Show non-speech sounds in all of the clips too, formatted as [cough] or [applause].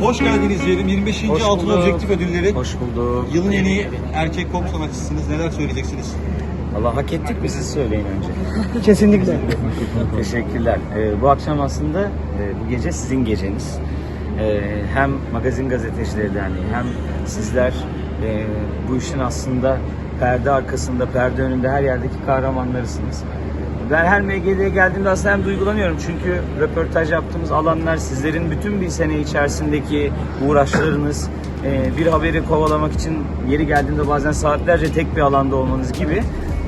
Hoş geldiniz diyelim. 25. Hoş Altın bulduk. Objektif Ödülleri. Hoş bulduk. Yılın en iyi erkek pop sanatçısınız. Neler söyleyeceksiniz? Allah hak ettik mi siz söyleyin önce. [laughs] Kesinlikle. Teşekkürler. Ee, bu akşam aslında e, bu gece sizin geceniz. Ee, hem Magazin Gazetecileri Derneği hem sizler e, bu işin aslında perde arkasında, perde önünde her yerdeki kahramanlarısınız. Ben her MGD'ye geldiğimde aslında hem duygulanıyorum çünkü röportaj yaptığımız alanlar sizlerin bütün bir sene içerisindeki uğraşlarınız, e, bir haberi kovalamak için yeri geldiğinde bazen saatlerce tek bir alanda olmanız gibi.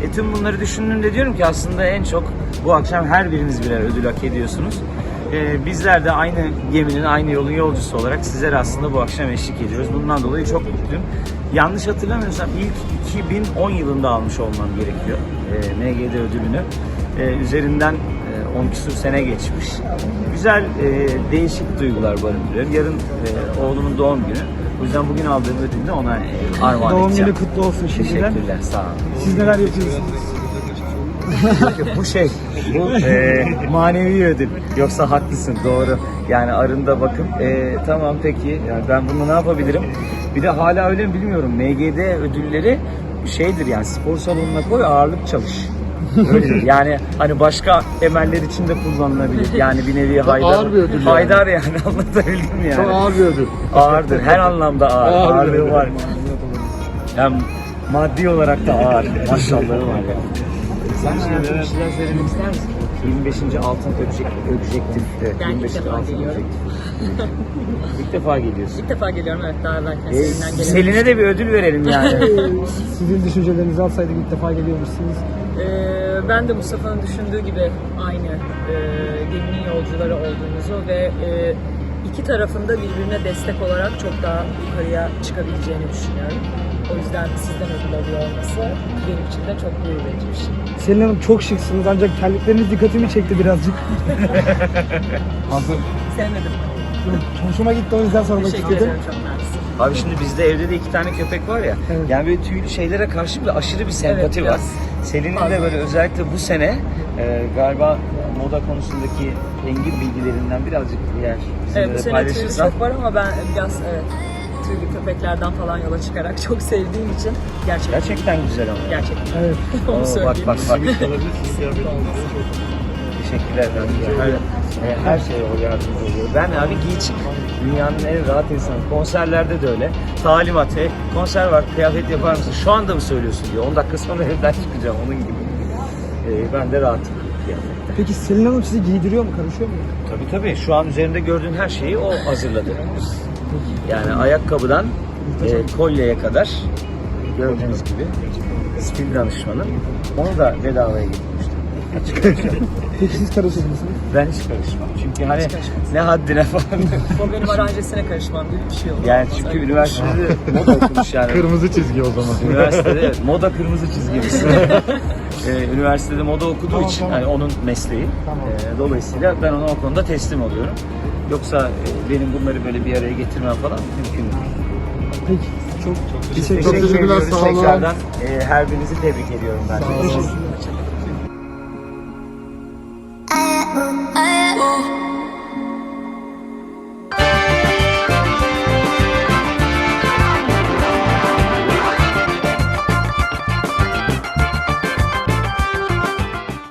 E, tüm bunları düşündüğümde diyorum ki aslında en çok bu akşam her biriniz birer ödül hak ediyorsunuz. E, bizler de aynı geminin, aynı yolun yolcusu olarak sizlere aslında bu akşam eşlik ediyoruz. Bundan dolayı çok mutluyum. Yanlış hatırlamıyorsam ilk 2010 yılında almış olmam gerekiyor e, MGD ödülünü. E, üzerinden e, 10 küsur sene geçmiş. Güzel, e, değişik duygular barındırıyor. Yarın e, oğlumun doğum günü. O yüzden bugün aldığım ödülü ona e, armağan Doğum edeceğim. günü kutlu olsun şimdiden. Teşekkürler, sağ olun. Siz neler yapıyorsunuz? bu şey, bu e, manevi ödül. Yoksa haklısın, doğru. Yani arında bakın. E, tamam peki, yani ben bunu ne yapabilirim? Bir de hala öyle mi bilmiyorum. MGD ödülleri şeydir yani spor salonuna koy ağırlık çalış. Yani hani başka emeller için de kullanılabilir. Yani bir nevi haydar. ağır bir ödül yani. Haydar yani [laughs] anlatabildim yani. Çok ağır bir ödül. Ağırdır. Her anlamda ağır. Ağır bir Ağırlığı ödül. var. Hem maddi olarak da ağır. Maşallahı var ya. Sen şimdi bir şeyler söylemek ister misin? 25. altın öbjek, objektif. Evet, Ben ilk 25. defa altın geliyorum. objektif. [laughs] ilk defa geliyorsun. İlk defa geliyorum evet daha evvelken Ee, Selin'den gelememiştim. Selin'e de bir ödül verelim yani. [laughs] Sizin düşüncelerinizi alsaydık ilk defa geliyormuşsunuz. Ee, ben de Mustafa'nın düşündüğü gibi aynı e, geminin yolcuları olduğumuzu ve e, iki tarafında birbirine destek olarak çok daha yukarıya çıkabileceğini düşünüyorum. O yüzden sizden ödül alıyor olması benim için de çok gurur verici bir şey. Selin Hanım çok şıksınız ancak terlikleriniz dikkatimi çekti birazcık. [laughs] Sevmedim. Hoşuma gitti o yüzden sormak Teşekkür istedim. ederim çok mersi. Abi şimdi bizde evde de iki tane köpek var ya. Evet. Yani böyle tüylü şeylere karşı bile aşırı bir sempati Evet, var. biraz. Selin'in de böyle özellikle bu sene e, galiba moda konusundaki engin bilgilerinden birazcık bizimle Evet, bu de sene tüylü paylaşırsan. çok var ama ben biraz evet, tüylü köpeklerden falan yola çıkarak [laughs] çok sevdiğim için gerçekten Gerçekten güzel ama. gerçekten Evet. [laughs] onu Oo, bak söyleyeyim. bak bak. Teşekkürler ben her, e, her şeye o yardımcı oluyor. Ben abi giy çık. Dünyanın en rahat insanı. Konserlerde de öyle. Talimat. E, konser var kıyafet yapar mısın? Şu anda mı söylüyorsun diyor. 10 dakika sonra [laughs] evden çıkacağım onun gibi. E, ben de rahatım kıyafette. Peki Selin Hanım sizi giydiriyor mu, karışıyor mu? Tabii tabii. Şu an üzerinde gördüğün her şeyi o hazırladı. Yani ayakkabıdan e, kolyeye kadar gördüğünüz gibi stil danışmanı. Onu da bedavaya getirmiştim. Peki siz karışır mısınız? Ben hiç karışmam. Çünkü hani ne haddine falan. O benim aranjesine karışmam gibi bir şey olur. yani çünkü üniversitede moda okumuş yani. Kırmızı çizgi o zaman. Üniversitede moda kırmızı çizgimiz. [laughs] ee, üniversitede moda okuduğu Tamam, için tamam. hani onun mesleği. Tamam. Ee, dolayısıyla ben ona o konuda teslim oluyorum. Yoksa e, benim bunları böyle bir araya getirmem falan mümkün değil. Peki. Çok, çok teşekkür Çok ederim. teşekkürler, ediyoruz sağ olun. tekrardan. E, her birinizi tebrik ediyorum ben. Teşekkür- I, I,